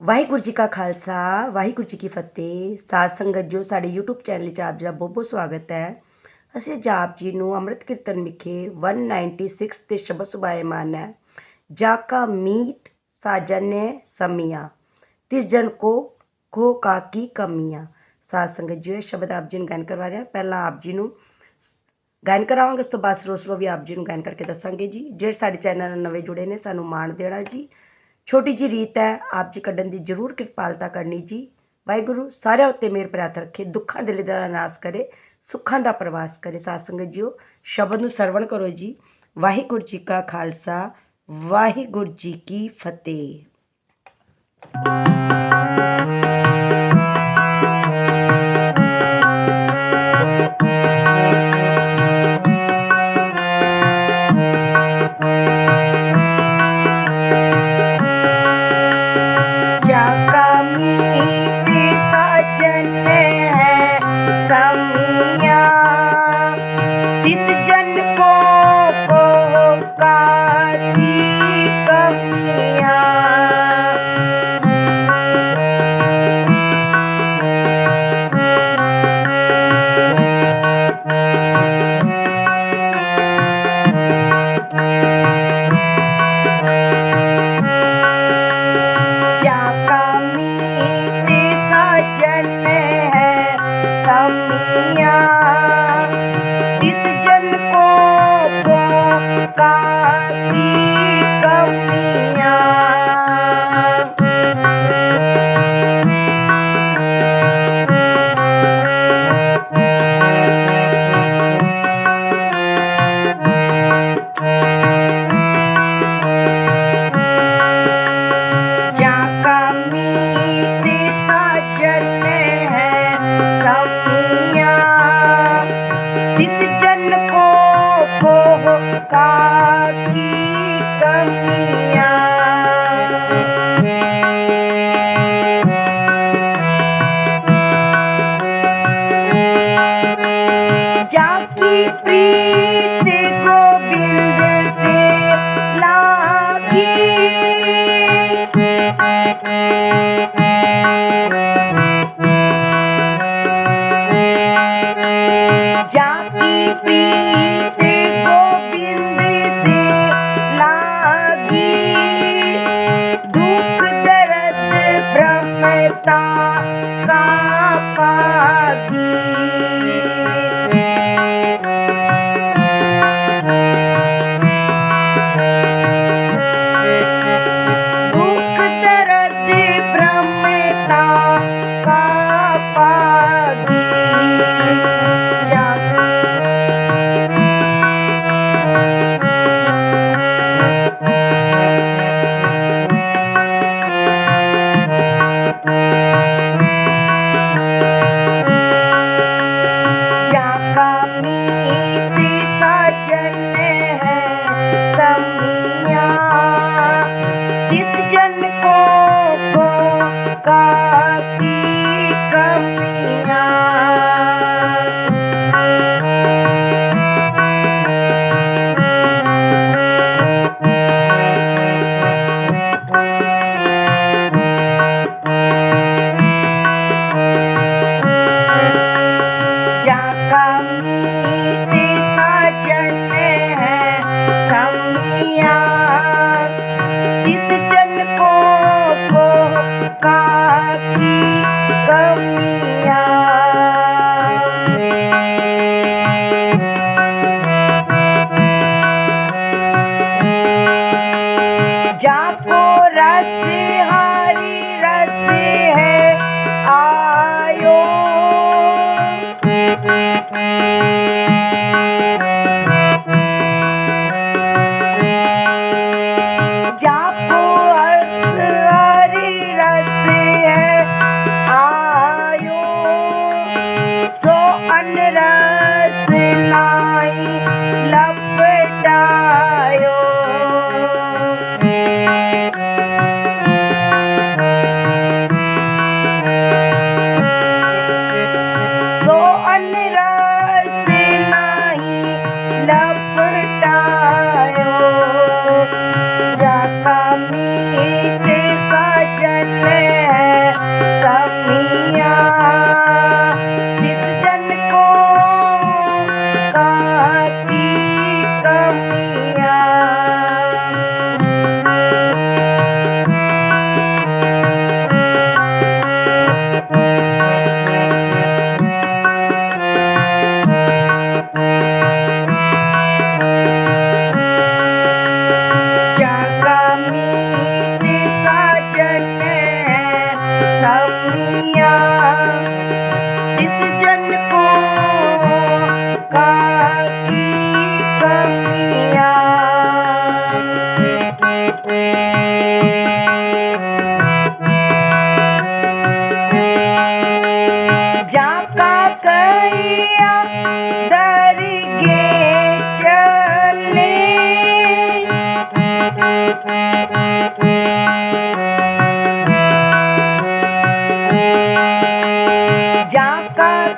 ਵਾਹਿਗੁਰੂ ਜੀ ਕਾ ਖਾਲਸਾ, ਵਾਹਿਗੁਰੂ ਜੀ ਕੀ ਫਤਿਹ। ਸਾਧ ਸੰਗਤ ਜੋ ਸਾਡੇ YouTube ਚੈਨਲ 'ਚ ਆਪ ਜੀ ਦਾ ਬਹੁਤ ਬਹੁਤ ਸਵਾਗਤ ਹੈ। ਅਸੀਂ ਅੱਜ ਆਪ ਜੀ ਨੂੰ ਅੰਮ੍ਰਿਤ ਕੀਰਤਨ ਵਿਖੇ 196 ਤੇ ਸ਼ਬਦ ਸੁਭਾਏ ਮਾਨ ਹੈ। ਜਾ ਕਾ ਮੀਤ ਸਾਜਨ ਸਾਜਨੇ ਸਮੀਆਂ, ਤਿਸ ਜਨ ਕੋ ਕੋ ਕਾ ਕੀ ਕਮੀਆਂ। ਸਾਧ ਸੰਗਤ ਜੀ ਇਹ ਸ਼ਬਦ ਆਪ ਜੀ ਨੂੰ ਗਾਇਨ ਕਰਵਾ ਰਹੇ ਹਾਂ ਪਹਿਲਾਂ ਆਪ ਜੀ ਨੂੰ ਗਾਇਨ ਕਰਾਵਾਂਗੇ, ਉਸ ਤੋਂ ਬਾਅਦ ਸਰੋਂ ਵੀ ਆਪ ਜੀ ਨੂੰ ਗਾਇਨ ਕਰਕੇ ਦੱਸਾਂਗੇ ਜੀ। ਜਿਹੜੇ ਸਾਡੇ ਚੈਨਲ ਨਾਲ ਨਵੇਂ ਜੁੜੇ ਨੇ, ਸਾਨੂੰ ਮਾਣ ਦੇਣਾ ਜੀ। ਛੋਟੀ ਜੀ ਰੀਤ ਹੈ, ਆਪ ਜੀ ਕੱਢਣ ਦੀ ਜ਼ਰੂਰ ਕਿਰਪਾਲਤਾ ਕਰਨੀ ਜੀ। ਵਾਹਿਗੁਰੂ ਸਾਰਿਆਂ ਉੱਤੇ ਮੇਰ ਪ੍ਰਾਰਥ ਰੱਖੇ, ਦੁੱਖਾਂ ਦੇ ਦਾ ਨਾਸ ਕਰੇ, ਸੁੱਖਾਂ ਦਾ ਪ੍ਰਵਾਸ ਕਰੇ। ਸਾਧ ਸੰਗਤ ਜੀਓ, ਸ਼ਬਦ ਨੂੰ ਸਰਵਣ ਕਰੋ ਜੀ। ਵਾਹਿਗੁਰੂ ਜੀ ਕਾ ਖਾਲਸਾ, ਵਾਹਿਗੁਰੂ ਜੀ ਕੀ ਫਤਿਹ।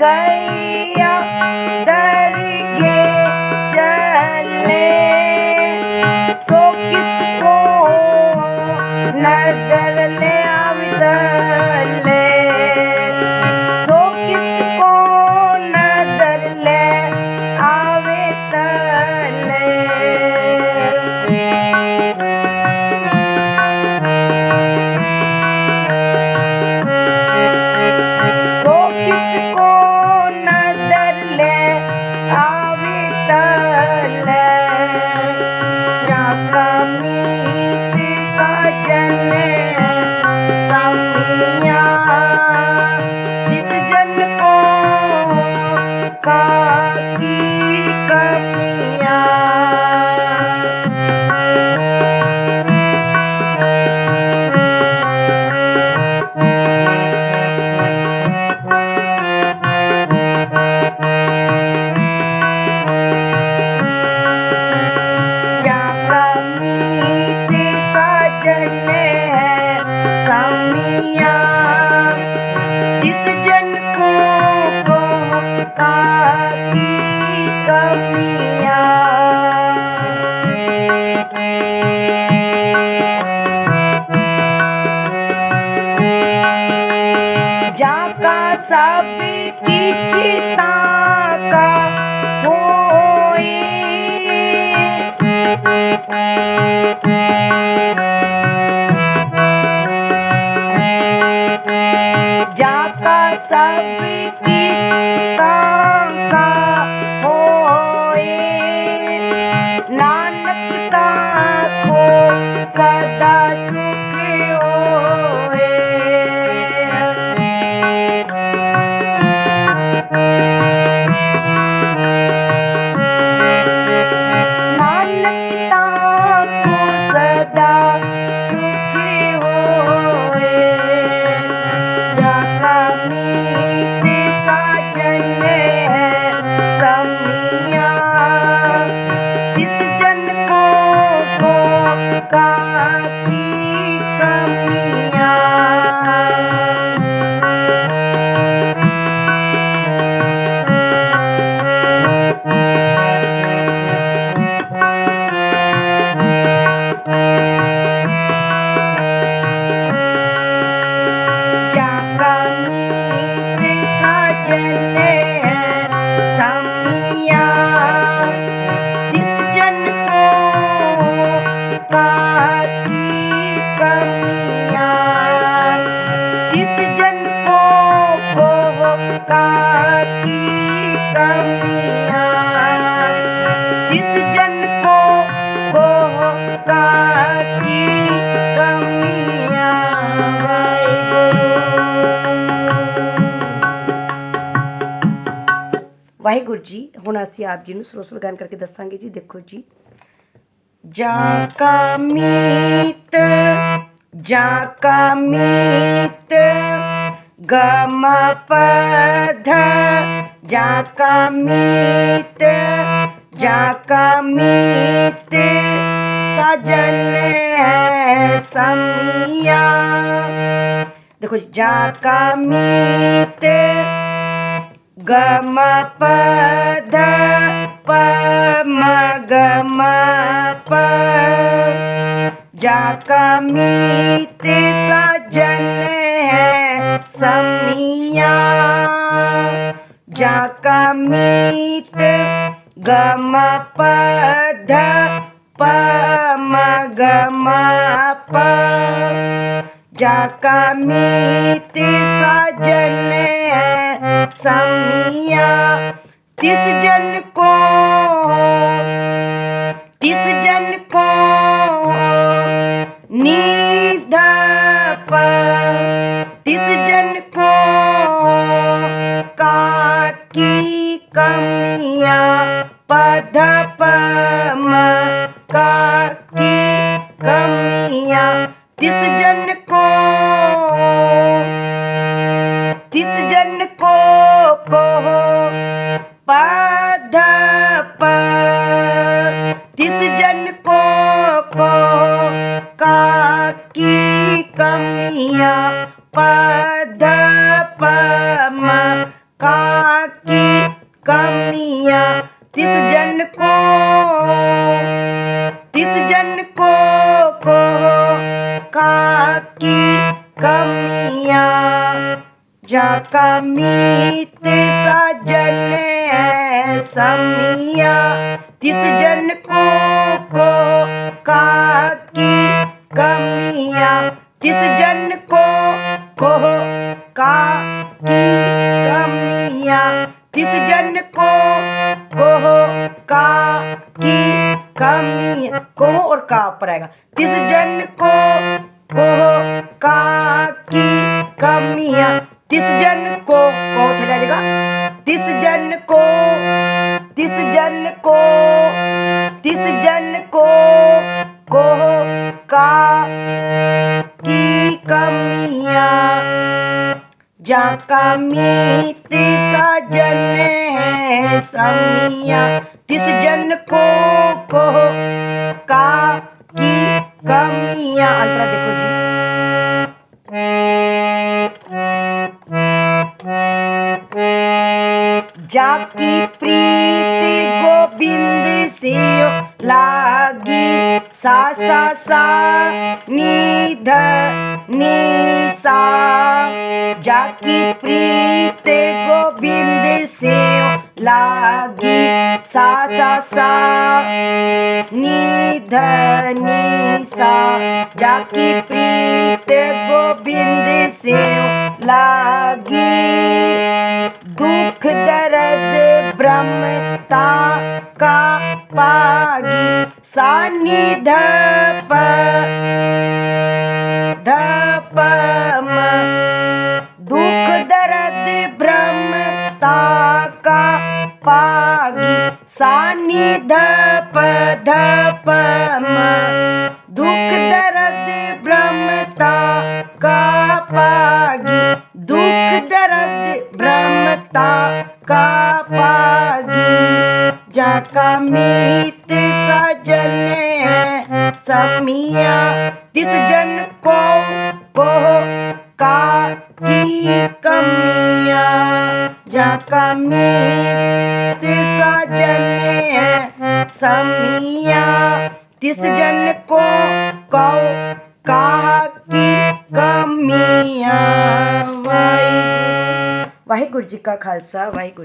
கையா Jaka sabi kitang kau देखो जी हूँ असं आप जी सुर सुर गान करके दसागे जी देखो जी जा का मीत जा का मीत ग जा का मीत जा का मीत सजन है समिया देखो जा का मीत గమ పద పమ प ప जाकमीते सजन है समिया जाकमीत ग पध पम गम प जाकमीते सजन है। Sammy, this is Johnny जाका मीत सजन है, समिया। तिस जन को को काकी कमियाँ। तिस जन को को का की कमियाँ। तिस जन को को का की कमियाँ। को और का ऊपर आएगा। तिस जन को को का की कमियाँ। तिस जन को को उधर आ जाएगा तिस जन को तिस जन को तिस जन को को का की कमियाँ जाका मीत सजन है समिया तिस जन को को का की कमियाँ अंतरा देखो जी जाकी प्रीत गोविंद से लागी। सा सा सा निध नि, सा। जाकी प्रीत गोविंद से लागी। सा सा सा निध नि, सा। जाकी प्रीत गोविंद से लागी। दुख दर्द ब्रह्मता का पागी सानिध प धप दुख दर्द ब्रह्मता का पागी सानिध प धप कमीत सजन है समिया जिस जन को कोह का की कमिया। जा कमीत सजन है समिया जिस जन को कौ का की कमिया। वाहिगुरु जी का खालसा, वाहिगुरु